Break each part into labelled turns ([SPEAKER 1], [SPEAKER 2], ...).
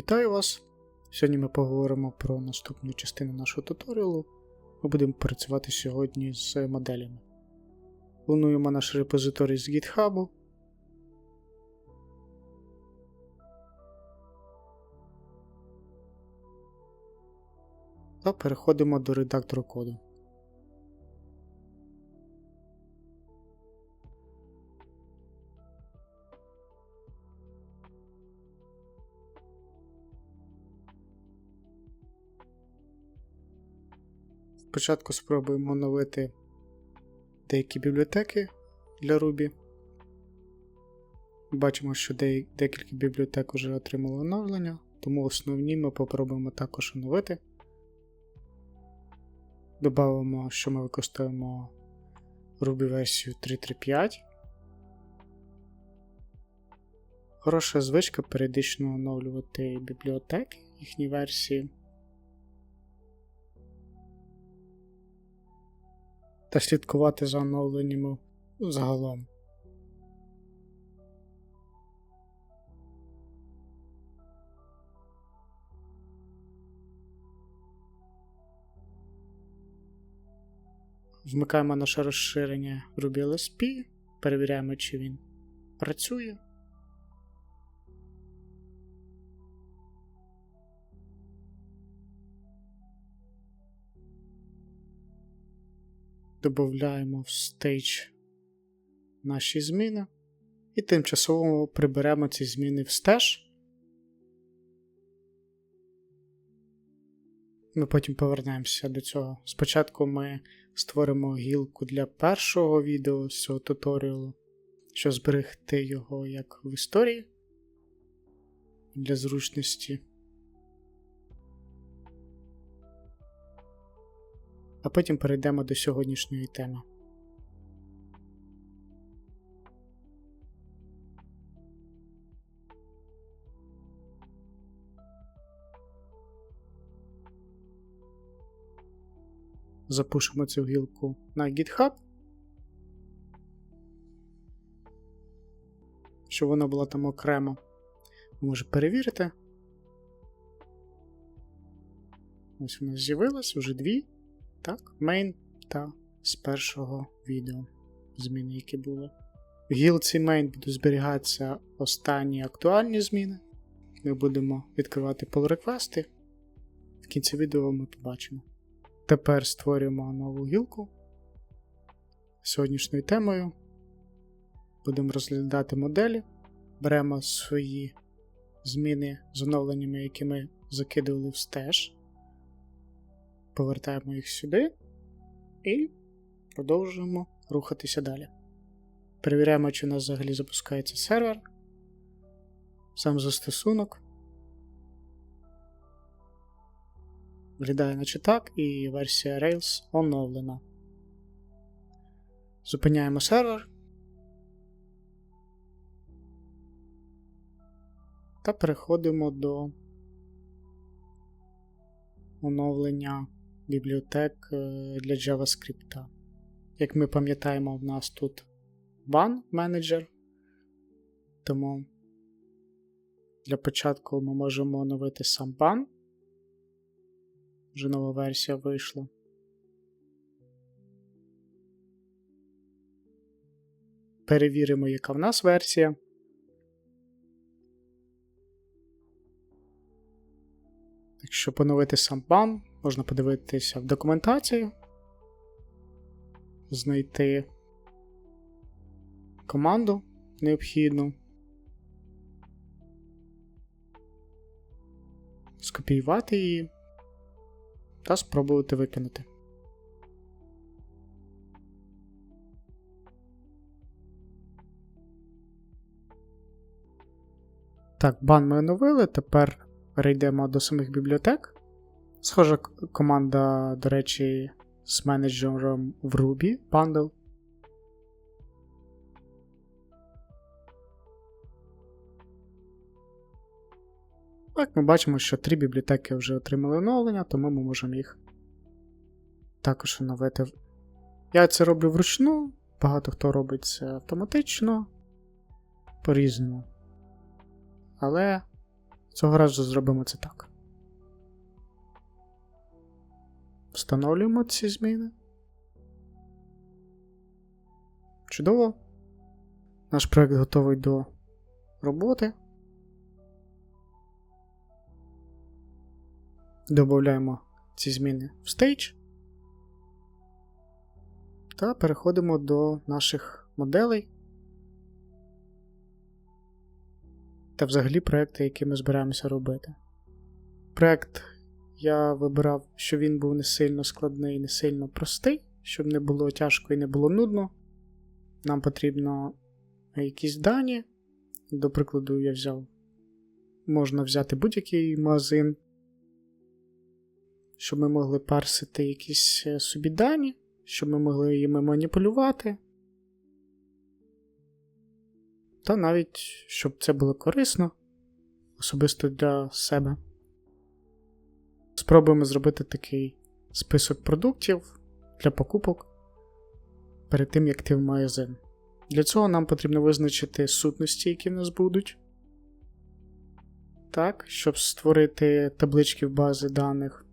[SPEAKER 1] Вітаю вас! Сьогодні ми поговоримо про наступну частину нашого туторіалу. Ми будемо працювати сьогодні з моделями. Плануємо наш репозиторій з GitHub. Та переходимо до редактору коду. Спочатку спробуємо оновити деякі бібліотеки для Ruby. Бачимо, що декілька бібліотек вже отримали оновлення, тому основні ми попробуємо також оновити. Добавимо, що ми використовуємо Ruby версію 3.3.5. Хороша звичка періодично оновлювати бібліотеки, їхні версії. Та слідкувати за оновленнями загалом. Вмикаємо наше розширення Ruby LSP, перевіряємо, чи він працює. Додаємо в stage наші зміни і тимчасово приберемо ці зміни в стеж. Ми потім повернемося до цього. Спочатку ми створимо гілку для першого відео з цього туторіалу, щоб зберегти його як в історії для зручності. А потім перейдемо до сьогоднішньої теми. Запушимо цю гілку на GitHub, щоб вона була там окремо. Може перевірити. Ось вона з'явилась, вже дві. Так, main та з першого відео зміни, які були. В гілці main будуть зберігатися останні актуальні зміни. Ми будемо відкривати pull реквести. В кінці відео ми побачимо. Тепер створюємо нову гілку. Сьогоднішньою темою будемо розглядати моделі. Беремо свої зміни з оновленнями, які ми закидували в стеж повертаємо їх сюди і продовжуємо рухатися далі. Перевіряємо, чи у нас взагалі запускається сервер, сам застосунок. Виглядає наче так, і версія Rails оновлена. Зупиняємо сервер. Та переходимо до оновлення бібліотек е, для JavaScript. Як ми пам'ятаємо, в нас тут ban менеджер, тому для початку ми можемо оновити сам ban. Вже нова версія вийшла. Перевіримо, яка в нас версія. Якщо поновити сам бан, можна подивитися в документацію, знайти команду необхідну, скопіювати її та спробувати викинути. Так, бан ми оновили, тепер перейдемо до самих бібліотек. Схожа команда, до речі, з менеджером в Ruby Bundle. Так, ми бачимо, що три бібліотеки вже отримали оновлення, тому ми можемо їх також оновити. Я це роблю вручну, багато хто робить це автоматично, по-різному. Але Цього разу зробимо це так. Встановлюємо ці зміни. Чудово. Наш проект готовий до роботи. Додаємо ці зміни в Stage. Та переходимо до наших моделей. Та взагалі проекти, які ми збираємося робити. Проект я вибирав, щоб він був не сильно складний, не сильно простий, щоб не було тяжко і не було нудно. Нам потрібно якісь дані. До прикладу, я взяв. Можна взяти будь-який магазин, щоб ми могли парсити якісь е, собі дані, щоб ми могли їми маніпулювати. Та навіть щоб це було корисно, особисто для себе. Спробуємо зробити такий список продуктів для покупок перед тим, як ти в магазин. Для цього нам потрібно визначити сутності, які в нас будуть. Так, щоб створити таблички в бази даних.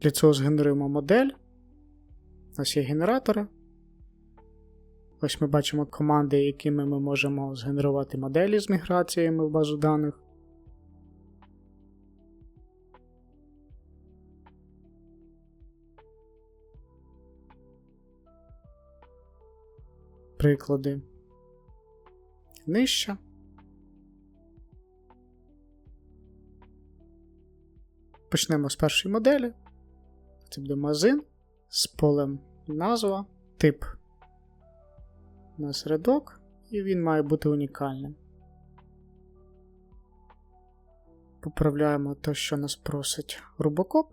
[SPEAKER 1] Для цього згенеруємо модель. У нас є генератори. Ось ми бачимо команди, якими ми можемо згенерувати моделі з міграціями в базу даних. Приклади нижче. Почнемо з першої моделі. Це буде магазин з полем назва, тип нас рядок, і він має бути унікальним. Поправляємо те, що нас просить Рубокоп.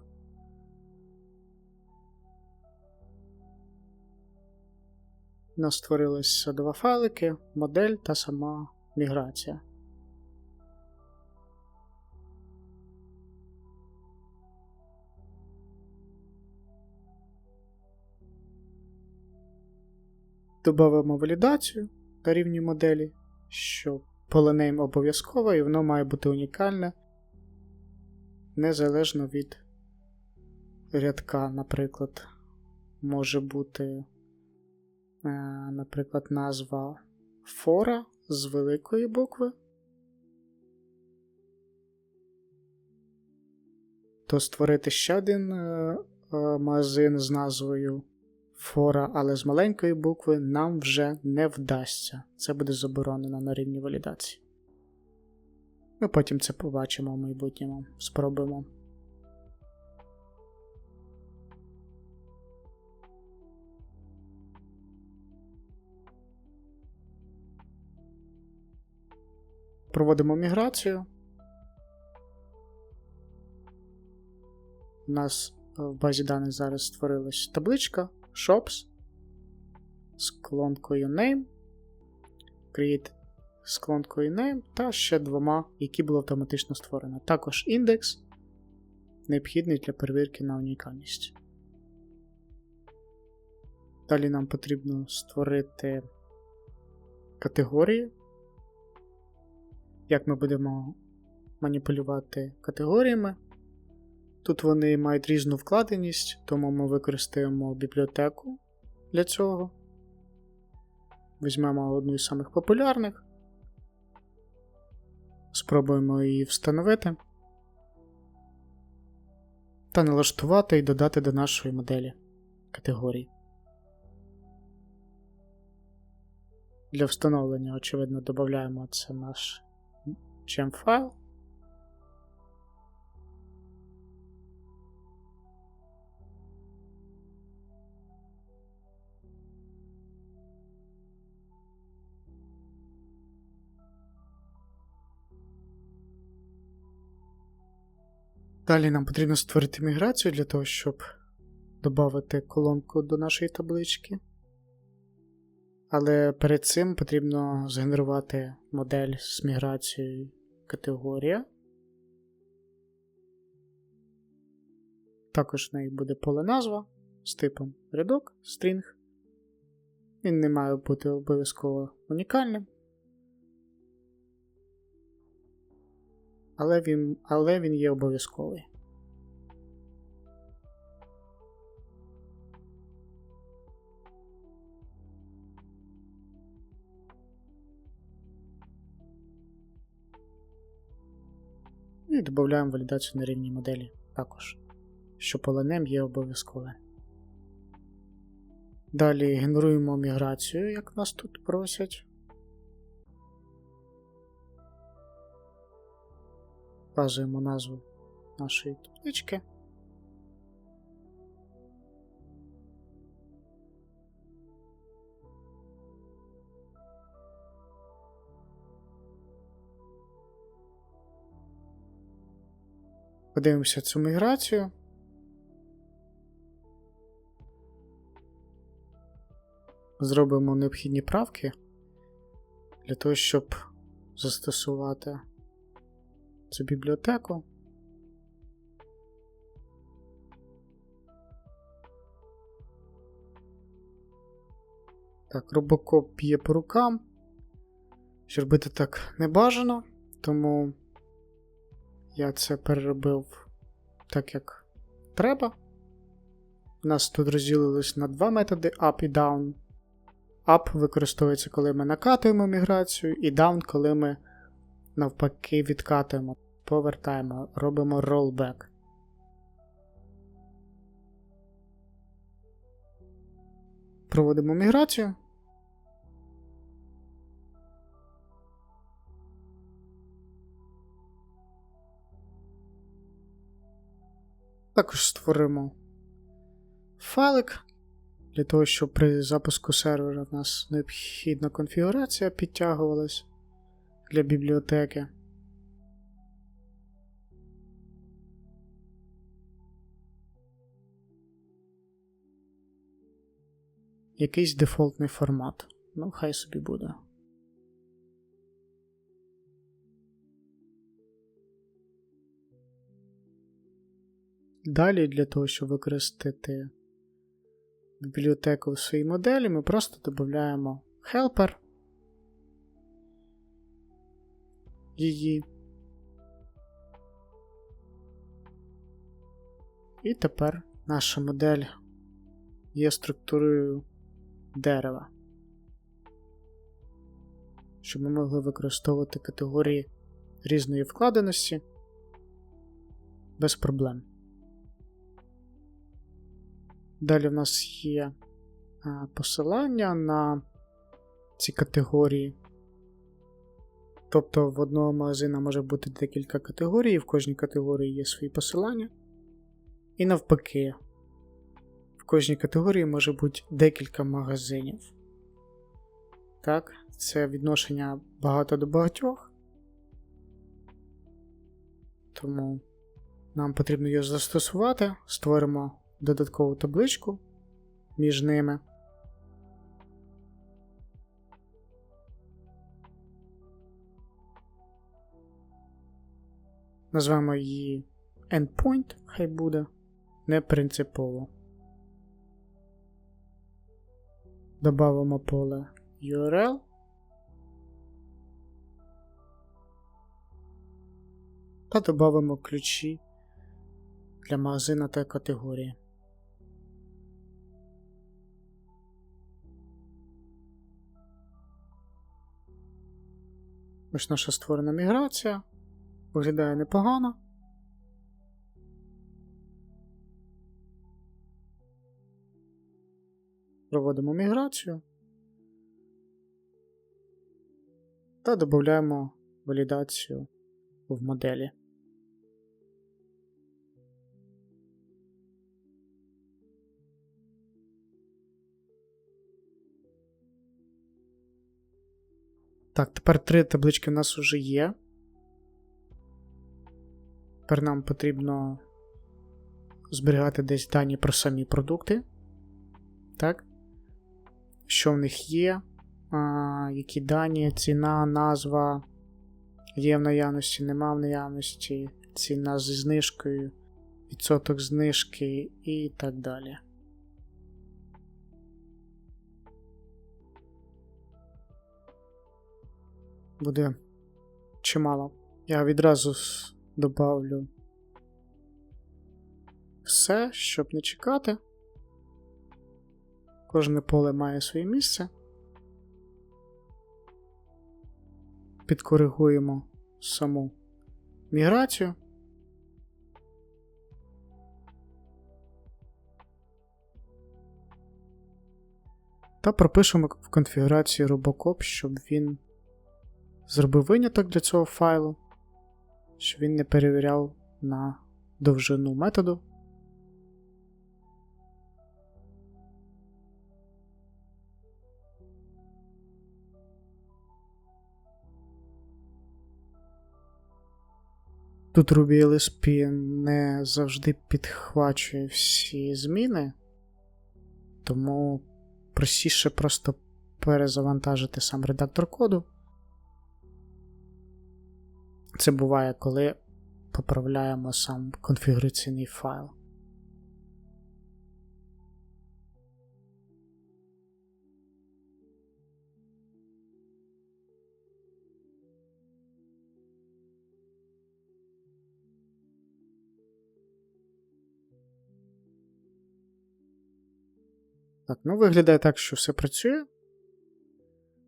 [SPEAKER 1] У нас створилися два файлики, модель та сама міграція. Добавимо валідацію на рівні моделі, що поле обов'язково і воно має бути унікальне, незалежно від рядка, наприклад, може бути, е, наприклад, назва фора з великої букви. То створити ще один е, е, магазин з назвою фора, але з маленької букви нам вже не вдасться. Це буде заборонено на рівні валідації. Ми потім це побачимо в майбутньому. Спробуємо. Проводимо міграцію. У нас в базі даних зараз створилась табличка shops з колонкою name, create з колонкою name та ще двома, які було автоматично створено. Також індекс, необхідний для перевірки на унікальність. Далі нам потрібно створити категорії. Як ми будемо маніпулювати категоріями. Тут вони мають різну вкладеність, тому ми використаємо бібліотеку для цього. Візьмемо одну із самих популярних. Спробуємо її встановити та налаштувати і додати до нашої моделі категорії. Для встановлення, очевидно, додаємо це наш gem файл. Далі нам потрібно створити міграцію для того, щоб додати колонку до нашої таблички. Але перед цим потрібно згенерувати модель з міграцією категорія. Також в неї буде поле назва з типом рядок, string. Він не має бути обов'язково унікальним. Але він, але він є обов'язковий. І додаємо валідацію на рівні моделі також, що полонем є обов'язкове. Далі генеруємо міграцію, як нас тут просять. Вказуємо назву нашої таблички. Подивимося цю міграцію. Зробимо необхідні правки для того, щоб застосувати цю бібліотеку. Так, робокоп б'є по рукам. Що робити так не бажано, тому я це переробив так, як треба. У нас тут розділилось на два методи up і down. Up використовується, коли ми накатуємо міграцію, і down, коли ми навпаки відкатуємо, повертаємо, робимо rollback. Проводимо міграцію. Також створимо файлик. Для того, щоб при запуску сервера в нас необхідна конфігурація підтягувалась для бібліотеки. Якийсь дефолтний формат. Ну, хай собі буде. Далі для того, щоб використати бібліотеку в своїй моделі, ми просто додаємо helper її. І тепер наша модель є структурою дерева, щоб ми могли використовувати категорії різної вкладеності без проблем. Далі в нас є посилання на ці категорії. Тобто в одного магазина може бути декілька категорій, в кожній категорії є свої посилання. І навпаки, в кожній категорії може бути декілька магазинів. Так, це відношення багато до багатьох. Тому нам потрібно його застосувати, створимо додаткову табличку між ними. Назвемо її endpoint, хай буде не принципово. Добавимо поле URL. Та додамо ключі для магазина та категорії. Ось наша створена міграція. Виглядає непогано. Проводимо міграцію та додаємо валідацію в моделі. Так, тепер три таблички в нас вже є. Тепер нам потрібно зберігати десь дані про самі продукти. Так? Що в них є? а, Які дані, ціна, назва. Є в наявності, нема в наявності, ціна зі знижкою, відсоток знижки і так далі. Буде чимало. Я відразу добавлю все, щоб не чекати. Кожне поле має своє місце. Підкоригуємо саму міграцію. Та пропишемо в конфігурації Robocop, щоб він зробив виняток для цього файлу, щоб він не перевіряв на довжину методу. Тут Ruby LSP не завжди підхвачує всі зміни, тому простіше просто перезавантажити сам редактор коду. Це буває, коли поправляємо сам конфігураційний файл. Так, ну виглядає так, що все працює.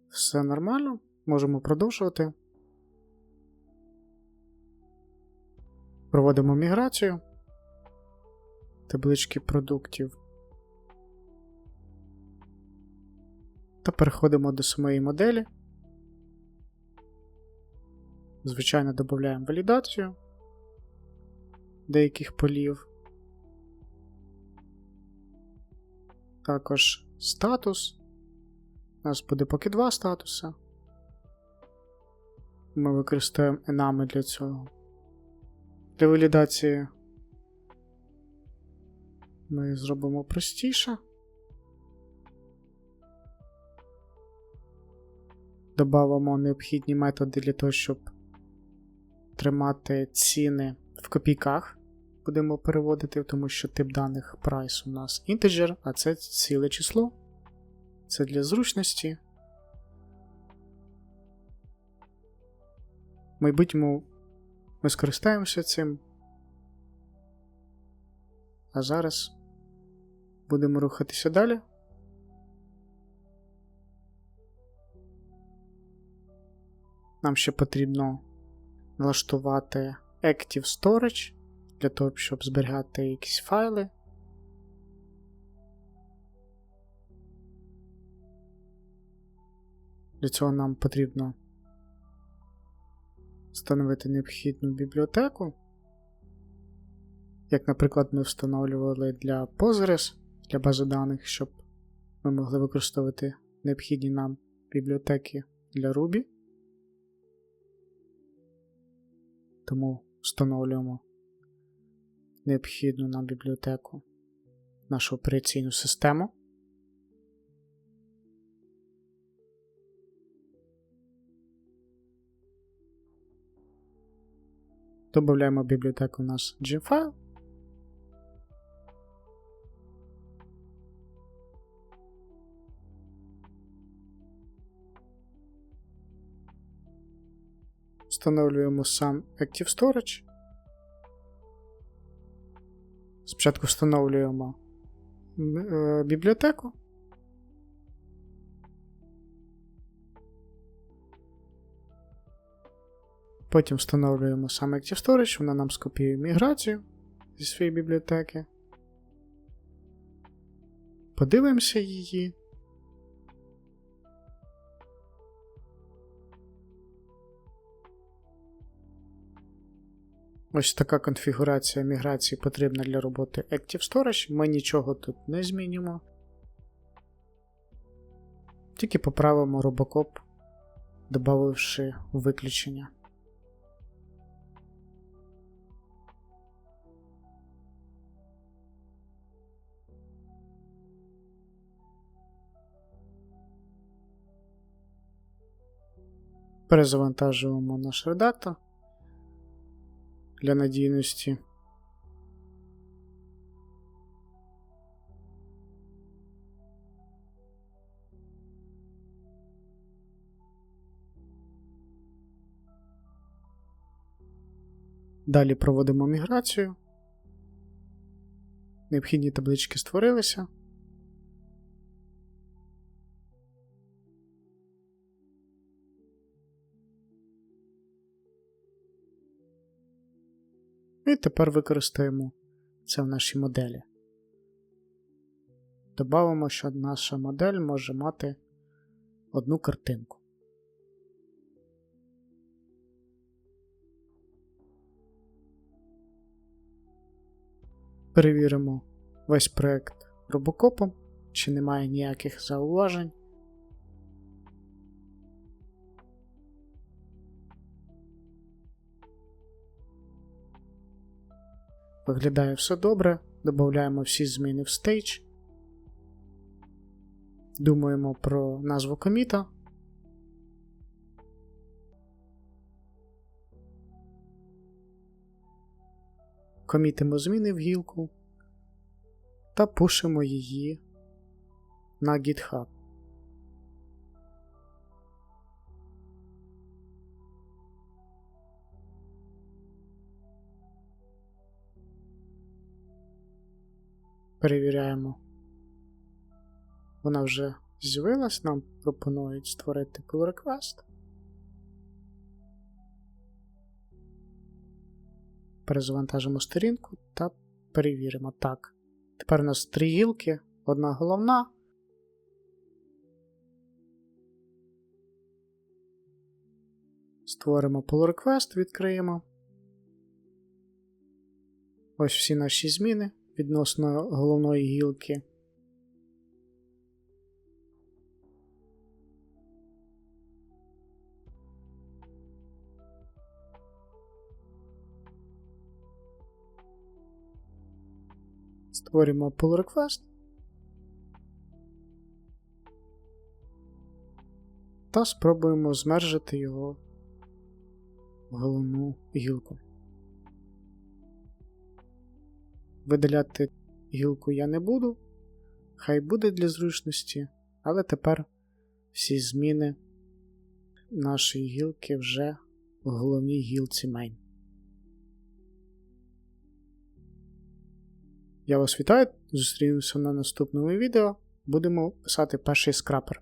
[SPEAKER 1] Все нормально. Можемо продовжувати. Проводимо міграцію. Таблички продуктів. Та переходимо до самої моделі. Звичайно, додаємо валідацію деяких полів. Також статус. У нас буде поки два статуси. Ми використовуємо енами для цього. Для валідації ми зробимо простіше. Добавимо необхідні методи для того, щоб тримати ціни в копійках. Будемо переводити, тому що тип даних price у нас integer, а це ціле число. Це для зручності. В майбутньому ми скористаємося цим. А зараз будемо рухатися далі. Нам ще потрібно налаштувати Active Storage для того, щоб зберігати якісь файли. Для цього нам потрібно встановити необхідну бібліотеку. Як, наприклад, ми встановлювали для Postgres, для бази даних, щоб ми могли використовувати необхідні нам бібліотеки для Ruby. Тому встановлюємо необхідну нам бібліотеку, нашу операційну систему. Додаємо бібліотеку у нас gfile. Встановлюємо сам Active Storage. Спочатку встановлюємо е, бібліотеку. Потім встановлюємо сам Active Storage, вона нам скопіює міграцію зі своєї бібліотеки. Подивимося її. Ось така конфігурація міграції потрібна для роботи Active Storage. Ми нічого тут не змінюємо. Тільки поправимо Robocop, додавши виключення. Перезавантажуємо наш редактор для надійності. Далі проводимо міграцію. Необхідні таблички створилися. І тепер використаємо це в нашій моделі. Добавимо, що наша модель може мати одну картинку. Перевіримо весь проект робокопом, чи немає ніяких зауважень. Виглядає все добре. Додаємо всі зміни в Stage. Думаємо про назву коміта. Комітимо зміни в гілку та пушимо її на GitHub. Перевіряємо. Вона вже з'явилась, нам пропонують створити pull request. Перезавантажимо сторінку та перевіримо. Так. Тепер у нас три гілки, одна головна. Створимо pull request, відкриємо. Ось всі наші зміни відносно головної гілки. Створюємо pull request. Та спробуємо змержити його в головну гілку. Видаляти гілку я не буду, хай буде для зручності, але тепер всі зміни нашої гілки вже в головній гілці main. Я вас вітаю, зустрінемося на наступному відео. Будемо писати перший скрапер.